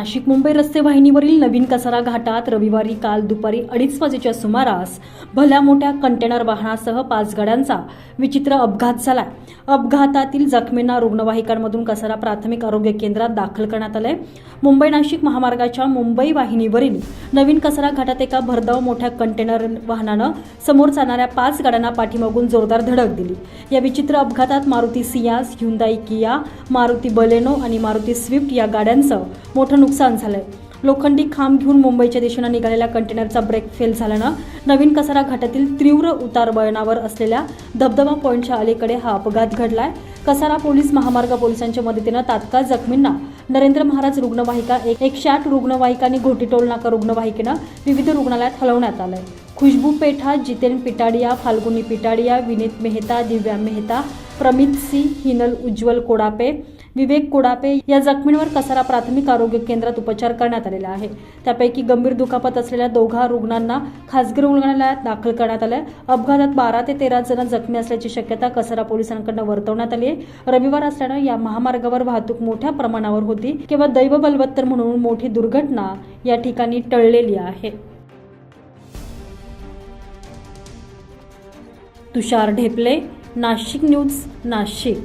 नाशिक मुंबई रस्ते वाहिनीवरील नवीन कसारा घाटात रविवारी काल दुपारी अडीच वाजेच्या सुमारास भल्या मोठ्या कंटेनर वाहनासह पाच गाड्यांचा विचित्र अपघात झाला अपघातातील जखमींना रुग्णवाहिकांमधून कसारा प्राथमिक आरोग्य केंद्रात दाखल करण्यात आलंय. मुंबई नाशिक महामार्गाच्या मुंबई वाहिनीवरील नवीन कसारा घाटात एका भरधाव मोठ्या कंटेनर वाहनानं समोर जाणाऱ्या पाच गाड्यांना पाठीमागून जोरदार धडक दिली. या विचित्र अपघातात Maruti Ciaz Hyundai Kia Maruti Baleno आणि मारुती स्विफ्ट या गाड्यांचं मोठं नुकसान झालंय. लोखंडी खांब घेऊन मुंबईच्या दिशेनं निघालेल्या कंटेनरचा ब्रेक फेल झाल्यानं नवीन कसारा घाटातील तीव्र उतार वळणावर असलेल्या धबधबा पॉईंटच्या अलीकडे हा अपघात घडलाय. कसारा पोलीस महामार्ग पोलिसांच्या मदतीनं तात्काळ जखमींना नरेंद्र महाराज रुग्णवाहिका एक एकशे आठ रुग्णवाहिकांनी घोटीटोल नाका रुग्णवाहिकेनं विविध रुग्णालयात हलवण्यात आलंय. खुशबू पेठा जितेन पिटाडिया फाल्गुनी पिटाडिया विनीत मेहता दिव्या मेहता प्रमित सिंह हिनल उज्ज्वल कोडापे विवेक कोडापे या जखमींवर कसारा प्राथमिक आरोग्य केंद्रात उपचार करण्यात आलेला आहे. त्यापैकी गंभीर दुखापत असलेल्या दोघा रुग्णांना खासगी रुग्णालयात दाखल करण्यात आलं अपघातात बारा ते तेरा जण जखमी असल्याची शक्यता कसारा पोलिसांकडून वर्तवण्यात आली आहे रविवार असल्यानं या महामार्गावर वाहतूक मोठ्या प्रमाणावर होती. किंवा दैव बलवत्तर म्हणून मोठी दुर्घटना या ठिकाणी टळलेली आहे. तुषार ढेपले नाशिक न्यूज नाशिक.